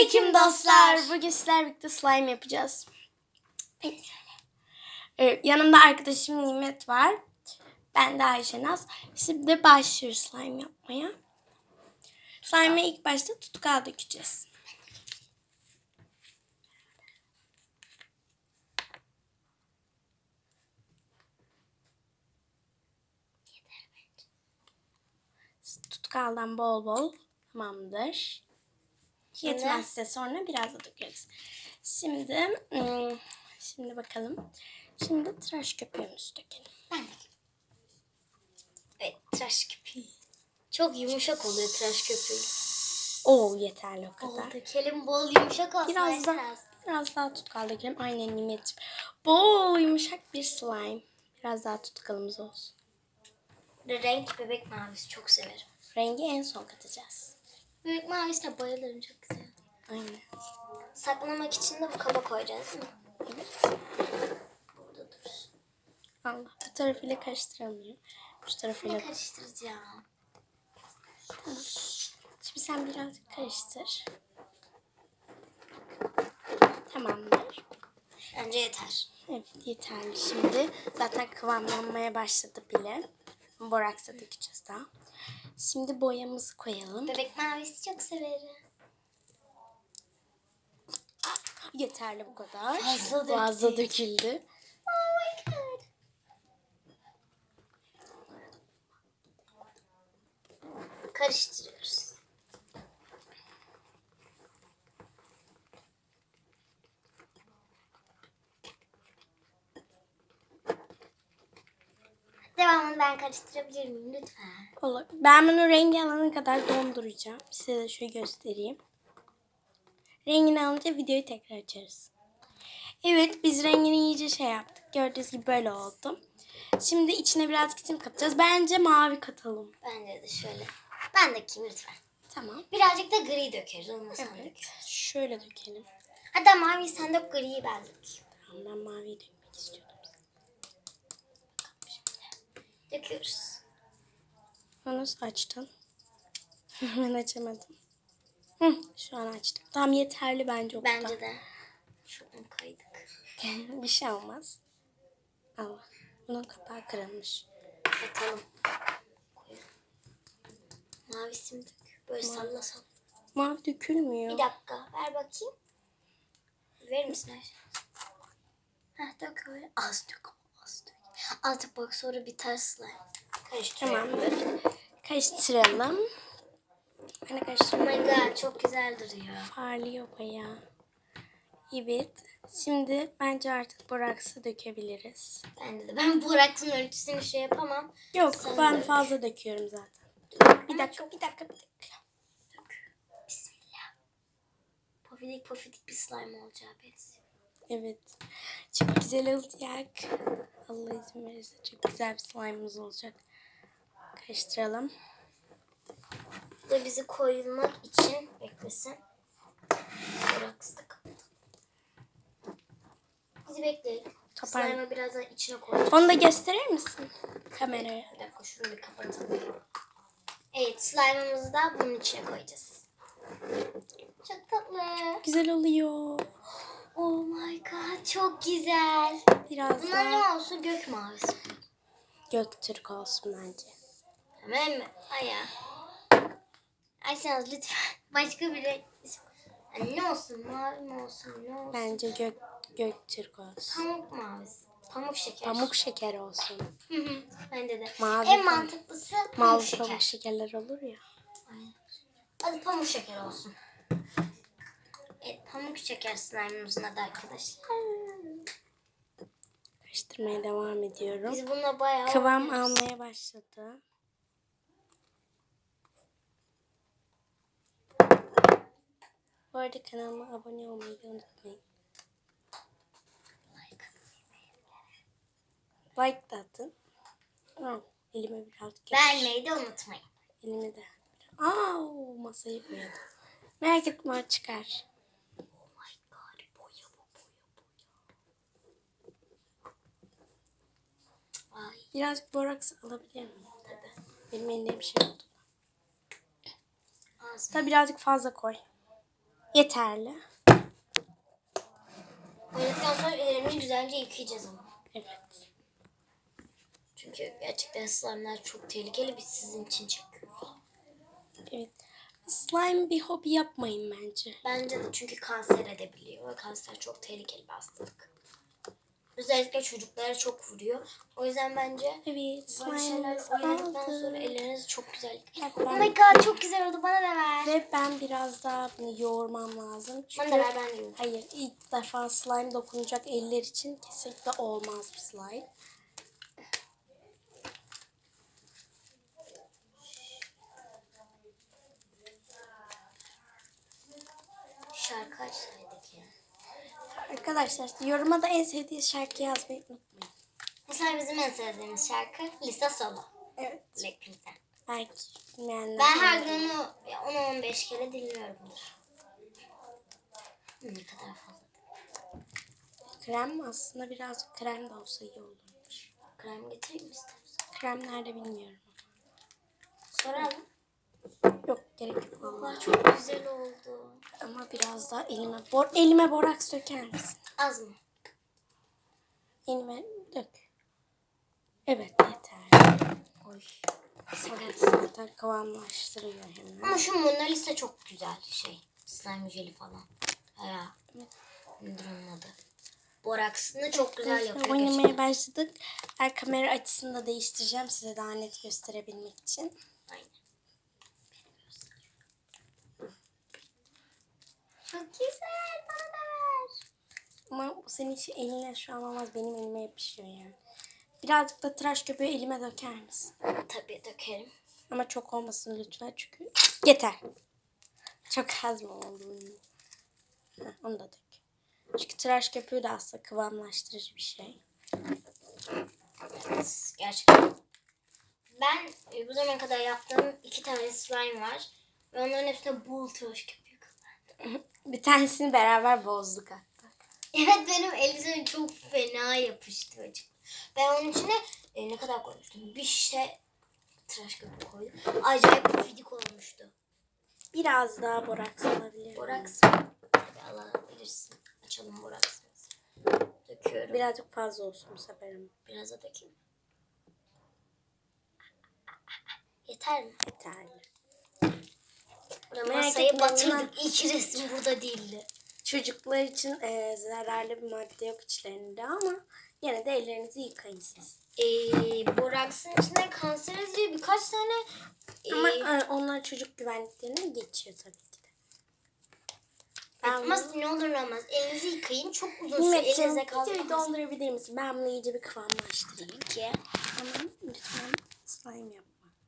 Selamünaleyküm dostlar. Bugün sizlerle birlikte slime yapacağız. Ee, yanımda arkadaşım Nimet var. Ben de Ayşenaz. Şimdi başlıyoruz slime yapmaya. Slime'e ilk başta tutkal dökeceğiz. Tutkaldan bol bol tamamdır. Yetmezse sonra biraz da dökeriz. Şimdi ım, şimdi bakalım. Şimdi tıraş köpüğümüzü dökelim. Ben. Evet tıraş köpüğü. Çok yumuşak oluyor tıraş köpüğü. Oo yeterli o kadar. Bol dökelim bol yumuşak olsun. Biraz daha, Ayşenaz. biraz daha tutkal dökelim. Aynen Nimet'ciğim. Bol yumuşak bir slime. Biraz daha tutkalımız olsun. Renk bebek mavisi çok severim. Rengi en son katacağız. Bebek mavisine bayılırım çok güzel. Aynen. Saklamak için de bu kaba koyacağız değil mi? Evet. Burada dursun. Allah. Bu tarafıyla karıştıramıyorum. Şu tarafıyla. Ne karıştıracağım? Şimdi sen birazcık karıştır. Tamamdır. Bence yeter. Evet yeterli şimdi. Zaten kıvamlanmaya başladı bile. Boraksa dökeceğiz daha. Şimdi boyamızı koyalım. Bebek mavisi çok severim. Yeterli bu kadar. Fazla Fazla döküldü. Oh my god. Karıştırıyoruz. Devamını ben karıştırabilir miyim lütfen? Olur. Ben bunu rengi alana kadar donduracağım. Size de şöyle göstereyim. Rengini alınca videoyu tekrar açarız. Evet biz rengini iyice şey yaptık. Gördüğünüz gibi böyle oldu. Şimdi içine birazcık sim katacağız. Bence mavi katalım. Bence de şöyle. Ben dökeyim lütfen. Tamam. Birazcık da gri dökeriz. Onu sen Evet. dök. Şöyle dökelim. Hatta mavi sen dök griyi ben dökeyim. Tamam ben maviyi dökmek istiyordum. Döküyoruz. Onu açtın? ben açamadım. Hı, şu an açtım. Tamam yeterli bence o kadar. Bence de. Şuradan kaydık. Bir şey olmaz. Allah. Bunun kapağı kırılmış. Atalım. Koyalım. Mavisini dök. Böyle salla salla. Mavi dökülmüyor. Bir dakika. Ver bakayım. Verir misin Ayşe? Heh dök öyle. Az dök ama az dök. Artık bak sonra biter slime. Karıştırıyorum. Tamamdır. Karıştıralım. Ben de Oh karıştırmayayım. my god çok güzel duruyor. Parlıyor bayağı. Evet. Şimdi bence artık boraksı dökebiliriz. Bence de. Ben Burak'ın ölçüsünü şey yapamam. Yok Sen ben dök. fazla döküyorum zaten. Bir dakika, bir dakika, bir dakika. Bismillah. Pofidik pofidik bir slime olacağı benziyor. Evet. Çok güzel olacak. Allah izin verirse çok güzel bir slime'ımız olacak. Karıştıralım. Bu da bizi koyulmak için beklesin. Kapatalım. Bizi bekleyin. Kapar. Slime'ı birazdan içine koyacağız. Onu da gösterir misin? Kameraya. Bir dakika şunu bir kapatalım. Evet slime'ımızı da bunun içine koyacağız. Çok tatlı. Güzel oluyor. Oh my god çok güzel. Biraz Bunlar daha ne olsun gök mavisi. Göktürk olsun bence. Tamam mı? Aya. Ayşenaz lütfen başka bir renk isim. Yani ne olsun mavi mi olsun ne olsun? Bence gök Göktürk olsun. Pamuk mavisi. Pamuk şeker. Pamuk şeker olsun. Hı hı, Bence de. Mavi en pamuk- mantıklısı pamuk Mavi şeker. pamuk şekerler olur ya. Aynen. Hadi pamuk şeker olsun. Evet pamuk şeker slime'ımızın adı arkadaşlar. Karıştırmaya devam ediyorum. Biz bununla bayağı Kıvam oynuyoruz. almaya başladı. Bu arada kanalıma abone olmayı da unutmayın. Like da atın. Aa, elime biraz geç. De unutmayın. Elime de. Aa, masayı boyadım. Merak etme çıkar. Oh my god boya bu boya Birazcık boraks alabilir miyim? Tabii. Benim elimde bir şey oldu. Tabii birazcık fazla koy. Yeterli. Oynadıktan sonra ellerimizi güzelce yıkayacağız ama. Evet. Çünkü gerçekten slime'lar çok tehlikeli. Biz sizin için çekiyoruz. Evet. Slime bir hobi yapmayın bence. Bence de çünkü kanser edebiliyor. Ve kanser çok tehlikeli bir hastalık. Özellikle çocuklara çok vuruyor. O yüzden bence Evet. böyle şeyler oynadıktan sonra elleriniz çok güzel. Oh my god çok güzel oldu. Bana da ver. Ve ben biraz daha bunu yoğurmam lazım. Çünkü Bana da ver ben de yiyeyim. hayır ilk defa slime dokunacak eller için kesinlikle olmaz bir slime. Şarkı açsaydık ya. Arkadaşlar yoruma da en sevdiğiniz şarkı yazmayı unutmayın. Mesela bizim en sevdiğimiz şarkı Lisa Solo. Evet. Blackpink'ten. Belki bilmeyenler. Ben her gün onu 10-15 kere dinliyorumdur. Ne kadar fazla. Krem aslında birazcık krem de olsa iyi olurmuş. Krem getireyim istersen? Krem nerede bilmiyorum. Soralım. Yok gerek yok vallahi. Valla çok güzel oldu. Ama biraz daha elime bor elime boraks döker misin? Az mı? Elime dök. Evet yeter. Oy. Sonra zaten kıvamlaştırıyor hemen. Ama şu Mona Lisa çok güzel şey. Slime jeli falan. Ya. Nedir onun adı? Boraksını çok güzel yapıyor. Oynamaya başladık. Ben kamera açısını da değiştireceğim size daha net gösterebilmek için. Aynen. Çok güzel. Bana da ver. Ama bu senin için eline şu an olmaz. Benim elime yapışıyor yani. Birazcık da tıraş köpüğü elime döker misin? Tabii dökerim. Ama çok olmasın lütfen çünkü yeter. Çok az mı oldu? Heh, onu da dök. Çünkü tıraş köpüğü de aslında kıvamlaştırıcı bir şey. Gerçekten. Ben e, bu zamana kadar yaptığım iki tane slime var. Ve onların hepsine bol tıraş köpüğü kullandım. Bir tanesini beraber bozduk hatta. Evet benim elbisem çok fena yapıştı açık. Ben onun içine e, ne kadar koymuştum? Bir şişe tıraş köpüğü koydum. Acayip pufidik olmuştu. Biraz daha boraks olabilir. Boraks mı? Hadi alabilirsin. Açalım boraksımızı. Döküyorum. Birazcık fazla olsun bu sefer ama. Biraz da dökeyim. Yeter mi? Yeterli. Merak masayı etme, batırdık. İki resim burada değildi. Çocuklar için e, zararlı bir madde yok içlerinde ama yine de ellerinizi yıkayın siz. Ee, boraksın içinde kanser edici birkaç tane e, Ama e, onlar çocuk güvenliklerine geçiyor tabii ki de. Ben ne olur ne olmaz elinizi yıkayın çok uzun süre Nimetciğim elinize videoyu kalmaz. dondurabilir misin? Ben bunu iyice bir kıvamlaştırayım. Ki Ama lütfen slime yap.